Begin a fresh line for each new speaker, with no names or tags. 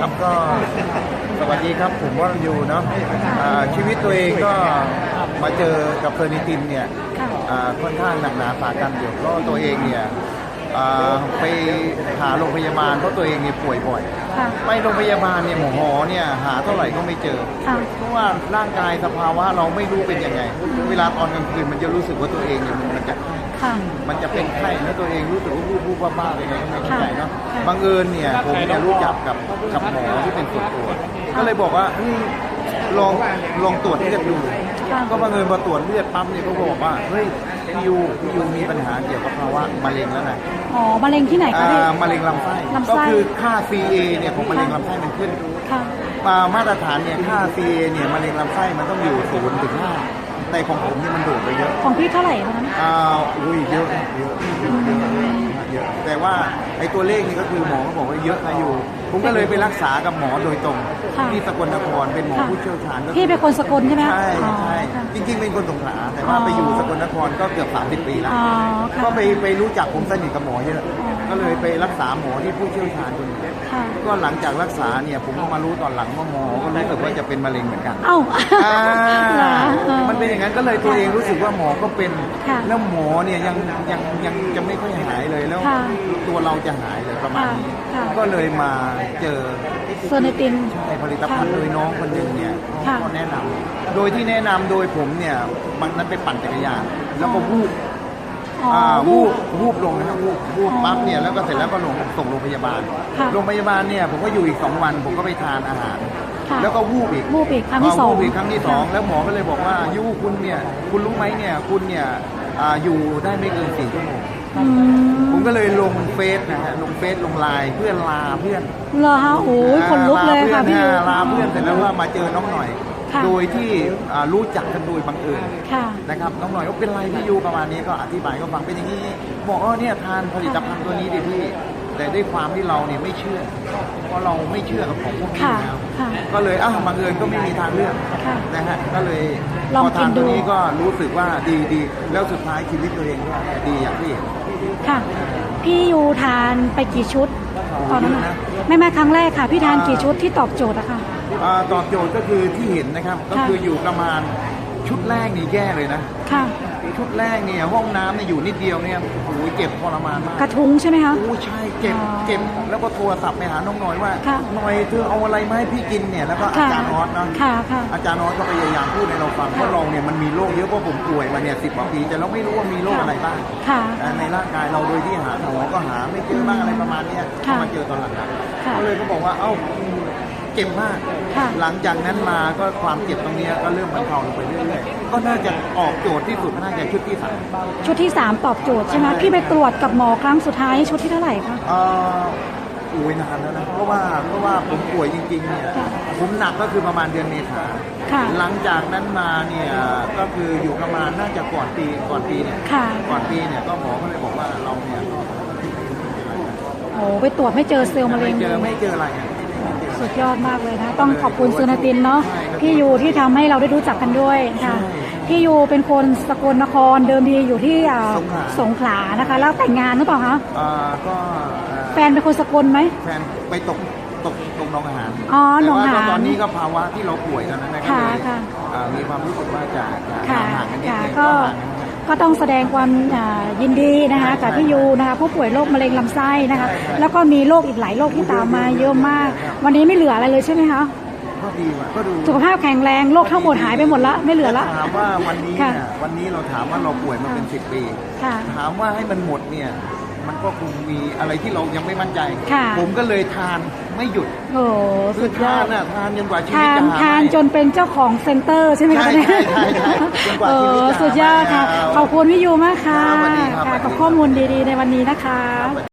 ครับก็สวัสดีครับผมวรัญยูเนาะอ่าชีวิตตัวเองก็มาเจอกับเฟอร์นิตินเนี่ย
ค่ะ
อ่าค่อนข้างหนักหนาสากันอยู่เพราะตัวเองเนี่ยอ่าไปหาโรงพยาบาลเพราะตัวเองเนี่ยป่วยบ่อย
ค่ะ
ไปโรงพยาบาลเนี่ยหมอเนี่ยหาเท่าไหร่ก็ไม่เจอ
ค่ะ
เพราะว่าร่างกายสภาวะเราไม่รู้เป็นยังไง เวลาตอนกลางคืนมันจะรู้สึกว่าตัวเองเนี่ยมันจะ
ค่ะ
มันจะเป็นไข้แล้วตัวเองรู้สึกว่าวูบวูบบ้าๆยังไงก็ไม่เข้าใจเนาะ
ค่ะ
บังเอิญเนี่ยผมเนี่ยรู้จักกับกับหมอที่เป็นส่วนตัวก็เลยบอกว่าเฮ้ยลองลองตรวจเลือดดู
ค่ะ
ก็บังเอิญพอตรวจเลือดปั๊มเนี่ยเขาบอกว่าเฮ้ยพี่ยูพี่ยูมีปัญหาเกี่ยวกับภาวะมะเร็งแล้วนะ
อ๋อมะเร็งที่ไหนคะพี่
อ่ามะเร็งลำไส้
ลำไส้
ก็คือค่า CA เนี่ยของมะเร็งลำไส้มันขึ้น
ค่ะ
มามาตรฐานเนี่ยค่า CA เนี่ยมะเร็งลำไส้มันต้องอยู่ศูนย์ถึงห้า แต่ของผมเนี่ยมันโดดไปเยอะ
ของพี่เท่าไหร่คะนั้น
อ่าอุ้ยเยอะเยอะเยอะเยอะ เยอะแต่ว่าไอ้ตัวเลขนี่ก็คือหมอเขาบอกว่าเยอะนะอยู่ ผมก็เลยไปรักษากับหมอโดยตรง
ค่ะ
ที่สกลนครเป็นหมอ
ค่ะ
ผู้เชี่ยวชาญก็คือ
พี่เป็นคนสกลใช่ไหมคะ
ใช่
อ๋อ
ใช่
ค่ะ
จริงๆเป็นคนสงขลาแต่ว่า
อ๋อ
ไปอยู่สกลนครก็เกือบ 30 ปีแล้ว
อ๋อค่ะ
ก็ไปไปรู้จักผมสนิทกับหมอเยอะ
อ๋อ
ก็เลยไปรักษาหมอที่ผู้เชี่ยวชาญคนหนึง
ค่ะ
ก็หลังจากรักษาเนี่ยผมก็มารู้ตอนหลังว่าหมอก็รู้สึกว่าจะเป็นมะเร็งเหมือนกัน
เอ้า
อ่า
เหรอออ
มันเป็นอย่างนั้นก็เลยตัวเองรู้สึกว่าหมอก็เป็น
ค่ะ
แล้วหมอเนี่ยยังยังยังจะไม่ค่อยหายเลยแล้ว
ค่ะ
ตัวเราจะหายเลยประมาณนี้
ค่ะ
ก็เลยมาเจอ
โซเนติน
ในผลิตภัณฑ์โดยน้องคนหนึ่งเนี่ย
ค่ะ
ก็แนะนำโดยที่แนะนำโดยผมเนี่ยมันนั้นไปปั่นจักรยานแล้วก็วูบ
อ๋อ
อ่า
วู
วู
บ บ
วูบลงนะครับวูบวูบ
อ๋อ
ปั๊บเนี่ยแล้วก็เสร็จแล้วก็ลงส่งโรงพยาบาล
ค่ะ
โรงพยาบาลเนี่ยผมก็อยู่อีกสองวัน ผมก็ไปทานอาหาร
ค่ะ
แล้วก็วูบอีก
วูบอีกครั้งที่สอง
วูบอีกครั้งที่สองแล้วหมอก็เลยบอกว่ายูคุณเนี่ยคุณรู้ไหมเนี่ยคุณเนี่ยอ่าอยู่ได้ไม่เกินสี่ชั่วโมง
อืม
ผมก็เลยลงเฟซนะฮะลงเฟซลงไลน์เพื่อนลาเพื่อน
เหรอฮะโอ้ยคนลุกเลยค่ะพี่
ลา
ยู
เพื่อนลาเพื่อนเสร็จแล้วว่ามาเจอน้องหน่อย
ค่ะ
โดยที่อ่ารู้จักกันโดยบังเอิญ
ค่ะ
นะครับน้องหน่อยก็เป็นไรพี่ยูประมาณนี้ก็อธิบายก็ฟังเป็นอย่างนี้บอกเออเนี่ยทานผลิตภัณฑ์ตัวนี้ดิพี่ แต่ด้วยความที่เราเนี่ยไม่เชื่อ เพราะเราไม่เชื่อกับของพวกนี้
ค่ะ
แล้ว
ค่ะ
ก็เลยอ้าวบังเอิญก็ไม่มีทางเลือก
ค่ะ
นะฮะก็เลย
ลอง
พอทาน
กินดู
ตัวนี้ก็รู้สึกว่าดีดีแล้วสุดท้ายชีวิตตัวเองก็ดีอย่างที่เห็น
ค่ะ พี่ยูทานไปกี่ชุดตอนนั้น
เยอะ
น่ะ
นะ
ไม่ไม่ครั้งแรกค่ะ พี่ทาน
อ่า
กี่ชุดที่ตอบโจทย์อะค่ะ
อ่าตอบโจทย์ก็คือที่เห็นนะครับ ก็
ค่ะ
คืออยู่ประมาณชุดแรกนี่แย่เลยนะ
ค่ะ
ชุดแรกเนี่ยห้องน้ำเนี่ยอยู่นิดเดียวเนี่ยโอ้ยเจ็บทรมานมาก
กระทุ้งใช่ไหมคะ
โอ้ใช่เจ็บ
อ๋อ
เจ็บแล้วก็โทรศัพท์ไปหาน้องหน่อยว่า
ค่ะ
หน่อยเธอเอาอะไรมาให้พี่กินเนี่ยแล้วก็อา
ค่ะ
จารย์ออสเนาะ
ค่ะค่ะ
อาจารย์ออสก็พยายามพูดให้เราฟัง
ค่ะ
ว่าเราเนี่ยมันมีโรคเยอะเพราะผมป่วยมาเนี่ยสิบกว่าปีแต่เราไม่รู้ว่ามีโรคอะไรบ้าง
ค่ะ
แต่ในร่างกายเราโดยที่หาหมอก็หาไม่เจอบ้างอะไรประมาณเนี้ย
ค่ะ
ก็มาเจอตอนหลัง
ค่ะ
ก็เลยก็บอกว่าเอ้า เจ็บมาก
ค่ะ
หลังจากนั้นมาก็ความเจ็บตรงเนี้ยก็เริ่มบรรเทาลงไปเรื่อยๆ ก็น่าจะออกโจทย์ที่สุดน่าจะชุดที่สาม
ชุดที่ 3 ตอบโจทย์ใช่ไหมพี่ไปตรวจกับหมอครั้งสุดท้ายชุดที่เท่าไหร่คะ
เอ่ออุ้ยนานแล้วนะ เพราะว่าเพราะว่าผมป่วยจริงๆเนี่ย
ค่ะ
ผมหนักก็คือประมาณเดือนเมษา
ค่ะ
หลังจากนั้นมาเนี่ยก็คืออยู่ประมาณน่าจะก่อนปีก่อนปีเนี่ย
ค่ะ
ก่อนปีเนี่ยก็หมอก็เลยบอกว่าเราเนี่ยก็
โอ้ไปตรวจไม่เจอเซลล์มะเร็
ไม่
ง
เจอไม่เจออะไรอะ
สุดยอดมากเลยนะ ต้องขอบคุณซูนาตินเนาะ
ใช่ครับ
พี่ยูที่ทำให้เราได้รู้จักกันด้วยค่ะ
ใช่
พี่ยูเป็นคนสกลนครเดิมทีอยู่ที่อ่า
สงขลา
สงขลานะคะ แล้วแต่งงานหรือเปล่าคะ
อ่าก็เอ่อ
แฟนเป็นคนสกลไหม
แฟนไปตกตกตกหนองอาหาร
อ๋อหนอง
แต่
หาน
ว่าตอนนี้ก็ภาวะที่เราป่วยตอนนั้นนะก็
ค่ะ
เลย
ค่ะ
อ่ามีความรู้สึกว่าจะจะ
ค่ะ
ห่างกันนิด
ค่ะ
นึง
ก็
ห่าง กันนะครับ
ก็ต้องแสดงความอ่ายินดีนะคะ
ใช่
กับพี่ยูนะคะผู้ป่วยโรคมะเร็งลำไส้นะคะ
ใช่ใช่
แล้วก็มีโรคอีกหลายโรคที่ตามมาเยอะมาก วันนี้ไม่เหลืออะไรเลยใช่ไหมคะ
ก็ดีว่ะก็ดู
สุขภาพแข็งแรงโรคทั้งหมดหายไปหมดละไม่เหลือละ
ถามว่าวันนี้
ค่ะ
เนี่ยวันนี้เราถามว่าเราป่วยมาเป็นสิบปี
ค่ะ
ถามว่าให้มันหมดเนี่ย มันก็คงมีอะไรที่เรายังไม่มั่นใจ
ค่ะ
ผมก็เลยทานไม่หยุด
โอ้สุ
คือ
ดยอ
ทาน
ด
น่ะทานจนกว่าชีวิต
ทาน
จะหา
ทาน
ได้
จนเป็นเจ้าของเซ็นเตอร์ใช่ไหมคะ
ใช่
เนี่ย
ใช่ใช่ใช่จนกว่า
เอ
ชีวิต
อ
จะ
สุดยอดค่ะ
หาได้
ขอบคุณพี่ยูมากค่ะ
ครับสวัสดีครับ
ค่ะ
สวัสดี
กับข้อมูลดีๆในวันนี้นะคะ